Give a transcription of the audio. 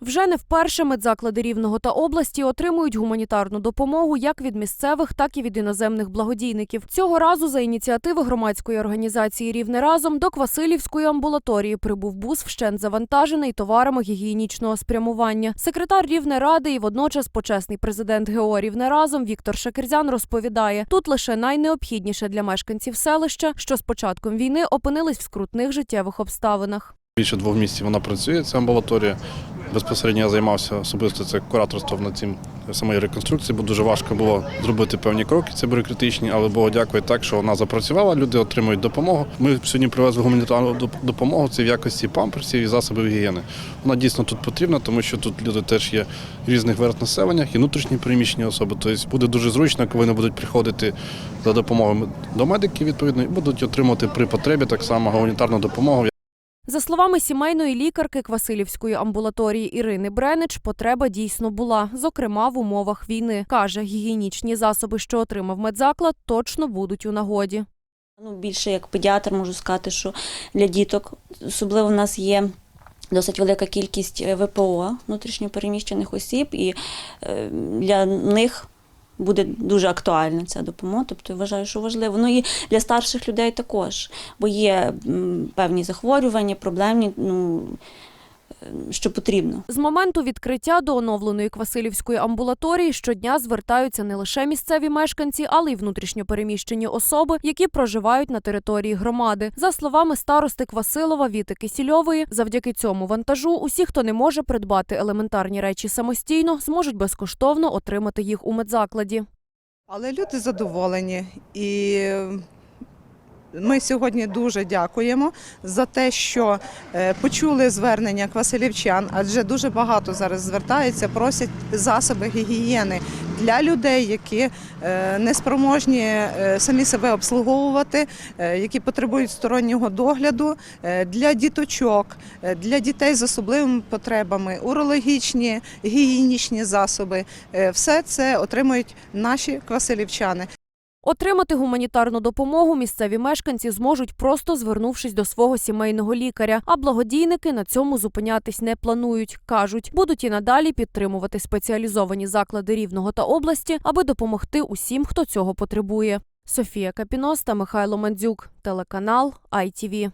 Вже не вперше медзаклади Рівного та області отримують гуманітарну допомогу як від місцевих, так і від іноземних благодійників. Цього разу за ініціативи громадської організації Рівне разом до Квасилівської амбулаторії прибув бус вщент завантажений товарами гігієнічного спрямування. Секретар Рівне ради і водночас почесний президент ГО Рівне разом Віктор Шакерзян розповідає: тут лише найнеобхідніше для мешканців селища, що з початком війни опинились в скрутних життєвих обставинах. Більше двох місяців вона працює, ця амбулаторія. Безпосередньо я займався особисто це кураторством над цим самої реконструкції, бо дуже важко було зробити певні кроки, це бюрократичні, але Богу дякую так, що вона запрацювала, люди отримують допомогу. Ми сьогодні привезли гуманітарну допомогу це в якості памперсів і засобів гігієни. Вона дійсно тут потрібна, тому що тут люди теж є різних верст населення, і внутрішні переміщені особи. Тобто буде дуже зручно, коли вони будуть приходити за допомогою до медиків, відповідно, і будуть отримувати при потребі так само гуманітарну допомогу. За словами сімейної лікарки Квасилівської амбулаторії Ірини Бренич, потреба дійсно була, зокрема в умовах війни. Каже, гігієнічні засоби, що отримав медзаклад, точно будуть у нагоді. Ну, більше як педіатр можу сказати, що для діток особливо в нас є. Досить велика кількість е, ВПО внутрішньопереміщених осіб, і е, для них буде дуже актуальна ця допомога. Тобто вважаю, що важливо. Ну і для старших людей також, бо є певні захворювання, проблемні, ну, що потрібно. З моменту відкриття до оновленої Квасилівської амбулаторії щодня звертаються не лише місцеві мешканці, але й внутрішньопереміщені особи, які проживають на території громади. За словами старости Квасилова Віти Кисільової, завдяки цьому вантажу усі, хто не може придбати елементарні речі самостійно, зможуть безкоштовно отримати їх у медзакладі. Але люди задоволені, і ми сьогодні дуже дякуємо за те, що е, почули звернення квасилівчан, адже дуже багато зараз звертаються, просять засоби гігієни для людей, які е, неспроможні е, самі себе обслуговувати, які потребують стороннього догляду, для діточок, для дітей з особливими потребами, урологічні, гігієнічні засоби. Все це отримують наші квасилівчани. Отримати гуманітарну допомогу місцеві мешканці зможуть просто звернувшись до свого сімейного лікаря. А благодійники на цьому зупинятись не планують. кажуть, будуть і надалі підтримувати спеціалізовані заклади рівного та області, аби допомогти усім, хто цього потребує. Софія Капіноста, Михайло Мандзюк, телеканал ITV.